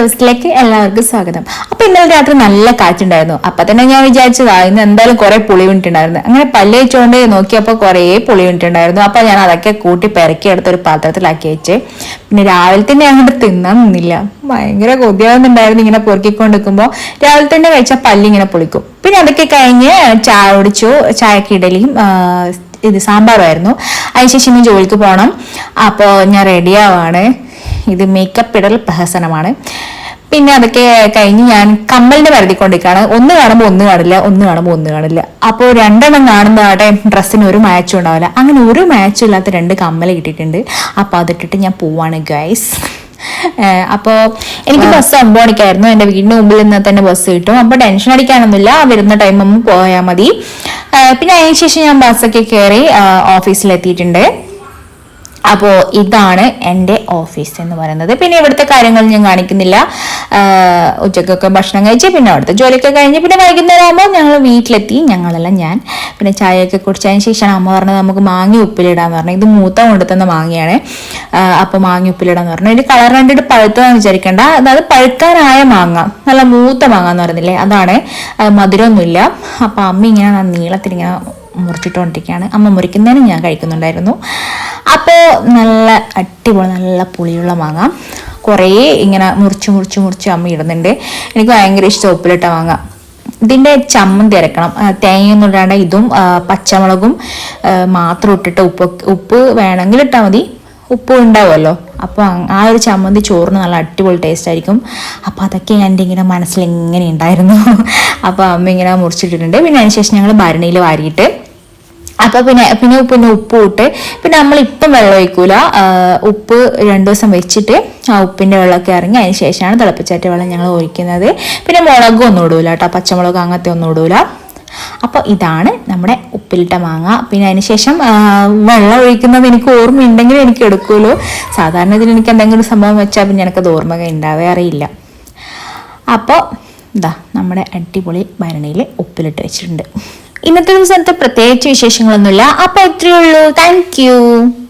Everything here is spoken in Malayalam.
എല്ലാവർക്കും സ്വാഗതം. അപ്പൊ ഇന്നലെ രാത്രി നല്ല കാറ്റുണ്ടായിരുന്നു. അപ്പൊ തന്നെ ഞാൻ വിചാരിച്ചു ഇന്ന് എന്തായാലും കുറെ പുളി വീണിട്ടുണ്ടായിരുന്നു. അങ്ങനെ പല്ല് വെച്ചുകൊണ്ട് നോക്കിയപ്പോൾ കുറേ പുളി വീണിട്ടുണ്ടായിരുന്നു. അപ്പൊ ഞാൻ അതൊക്കെ കൂട്ടി എടുത്ത് ഒരു പാത്രത്തിലാക്കി വെച്ച്. പിന്നെ രാവിലെ തന്നെ അങ്ങോട്ട് തിന്നാൻ നിന്നില്ല. ഭയങ്കര കൊതിയാവുന്നുണ്ടായിരുന്നു ഇങ്ങനെ പൊറുക്കിക്കൊണ്ട് രാവിലെ തന്നെ കഴിച്ചാൽ പല്ല് ഇങ്ങനെ പൊളിക്കും. പിന്നെ അതൊക്കെ കഴിഞ്ഞ് ചായ കുടിച്ചു. ചായക്ക് ഇഡലിയും ആ, ഇത് സാമ്പാറുമായിരുന്നു അതിനുശേഷം ഇനി ജോലിക്ക് പോകണം അപ്പോൾ ഞാൻ റെഡിയാവാണ് ഇത് മേക്കപ്പ് ഇടൽ പ്രഹസനമാണ്. പിന്നെ അതൊക്കെ കഴിഞ്ഞ് ഞാൻ കമ്മലിന്റെ പരതിക്കൊണ്ടിരിക്കുകയാണ് ഒന്ന് കാണുമ്പോൾ ഒന്ന് കാണില്ല ഒന്ന് കാണുമ്പോൾ ഒന്ന് കാണില്ല. അപ്പോൾ രണ്ടെണ്ണം കാണുന്നതാട്ടെ ഡ്രസ്സിന് ഒരു മാച്ചും ഉണ്ടാവില്ല. അങ്ങനെ ഒരു മാച്ചും ഇല്ലാത്ത രണ്ട് കമ്മൽ കിട്ടിയിട്ടുണ്ട്. അപ്പോൾ അതിട്ടിട്ട് ഞാൻ പോവാണ് ഗൈസ് അപ്പോൾ എനിക്ക് ബസ് ഒമ്പത് മണിക്കായിരുന്നു എന്റെ വീടിന് മുമ്പിൽ നിന്ന് തന്നെ ബസ് കിട്ടും. അപ്പോൾ ടെൻഷൻ അടിക്കാനൊന്നുമില്ല. വരുന്ന ടൈം പോയാൽ മതി. പിന്നെ അതിന് ശേഷം ഞാൻ ബസ്സൊക്കെ കയറി ഓഫീസിലെത്തിയിട്ടുണ്ട് അപ്പോൾ ഇതാണ് എന്റെ ഓഫീസ് എന്ന് പറയുന്നത്. പിന്നെ ഇവിടുത്തെ കാര്യങ്ങൾ ഞാൻ കാണിക്കുന്നില്ല. ഉച്ചക്കൊക്കെ ഭക്ഷണം കഴിച്ച് പിന്നെ അവിടുത്തെ ജോലിയൊക്കെ കഴിഞ്ഞ് പിന്നെ വൈകുന്നേരം ആകുമ്പോൾ ഞങ്ങൾ വീട്ടിലെത്തി. ഞങ്ങളല്ല ഞാൻ പിന്നെ ചായയൊക്കെ കുടിച്ചതിന് ശേഷമാണ് അമ്മ പറഞ്ഞത് നമുക്ക് മാങ്ങി ഉപ്പിലിടാന്ന് പറഞ്ഞു. ഇത് മൂത്ത കൊണ്ടുത്തുന്ന മാങ്ങയാണ്. അപ്പോൾ മാങ്ങി ഉപ്പിലിടാന്ന് പറഞ്ഞു. ഒരു കളർ കണ്ടിട്ട് പഴുത്തതെന്ന് വിചാരിക്കേണ്ട. അതായത് പഴുക്കാനായ മാങ്ങ. നല്ല മൂത്ത മാങ്ങ എന്ന് പറയുന്നില്ലേ? അതാണ്. മധുരമൊന്നുമില്ല. അപ്പോൾ അമ്മ ഇങ്ങനെ നീളത്തിൽ ഇങ്ങനെ മുറിച്ചിട്ടുകൊണ്ടിരിക്കുകയാണ് അമ്മ മുറിക്കുന്നതിനും ഞാൻ കഴിക്കുന്നുണ്ടായിരുന്നു. അപ്പോൾ നല്ല അടിപൊളി നല്ല പുളിയുള്ള മാങ്ങ. കുറേ ഇങ്ങനെ മുറിച്ച് മുറിച്ച് മുറിച്ച് അമ്മ ഇടുന്നുണ്ട്. എനിക്ക് ഭയങ്കര ഇഷ്ടം ഉപ്പിലിട്ട മാങ്ങ. ഇതിന്റെ ചമ്മന്തി അരക്കണം. തേങ്ങയൊന്നും ഇടാണ്ട് ഇതും പച്ചമുളകും മാത്രം ഇട്ടിട്ട് ഉപ്പ് ഉപ്പ് വേണമെങ്കിൽ ഇട്ടാൽ മതി. ഉപ്പ് ഉണ്ടാവുമല്ലോ. അപ്പോൾ ആ ഒരു ചമ്മന്തി ചോറിന് നല്ല അടിപൊളി ടേസ്റ്റ് ആയിരിക്കും. അപ്പോൾ അതൊക്കെ എന്റെ ഇങ്ങനെ മനസ്സിൽ ഇങ്ങനെ ഉണ്ടായിരുന്നു. അപ്പോൾ അമ്മ ഇങ്ങനെ മുറിച്ചിട്ടിട്ടുണ്ട്. പിന്നെ അതിന് ശേഷം ഞങ്ങൾ ഭരണിയിൽ വാരിയിട്ട് അപ്പോൾ പിന്നെ പിന്നെ പിന്നെ ഉപ്പ് ഇട്ട് പിന്നെ നമ്മൾ ഇപ്പം വെള്ളം ഒഴിക്കൂല. ഉപ്പ് രണ്ടു ദിവസം വെച്ചിട്ട് ആ ഉപ്പിന്റെ വെള്ളമൊക്കെ ഇറങ്ങി അതിന് ശേഷമാണ് തിളപ്പിച്ചാറ്റ വെള്ളം ഞങ്ങൾ ഒഴിക്കുന്നത്. പിന്നെ മുളകും ഒന്നും ഇടൂല കേട്ടോ പച്ചമുളക് അങ്ങനത്തെ ഒന്നും ഇടൂല. അപ്പോൾ ഇതാണ് നമ്മുടെ ഉപ്പിലിട്ട മാങ്ങ. പിന്നെ അതിനുശേഷം വെള്ളം ഒഴിക്കുന്നത് എനിക്ക് ഓർമ്മയുണ്ടെങ്കിൽ എനിക്ക് എടുക്കുമല്ലോ. സാധാരണ ഇതിൽ എനിക്ക് എന്തെങ്കിലും സംഭവം വെച്ചാൽ പിന്നെ എനിക്കത് ഓർമ്മ ഉണ്ടാവേ അറിയില്ല. അപ്പോൾ ഇതാ നമ്മുടെ അടിപൊളി ഭരണിയിൽ ഉപ്പിലിട്ട് വെച്ചിട്ടുണ്ട്. ഇന്നത്തെ ദിവസത്തെ പ്രത്യേകിച്ച് വിശേഷങ്ങളൊന്നുമില്ല. അപ്പൊ ഇത്രയേ ഉള്ളൂ. താങ്ക്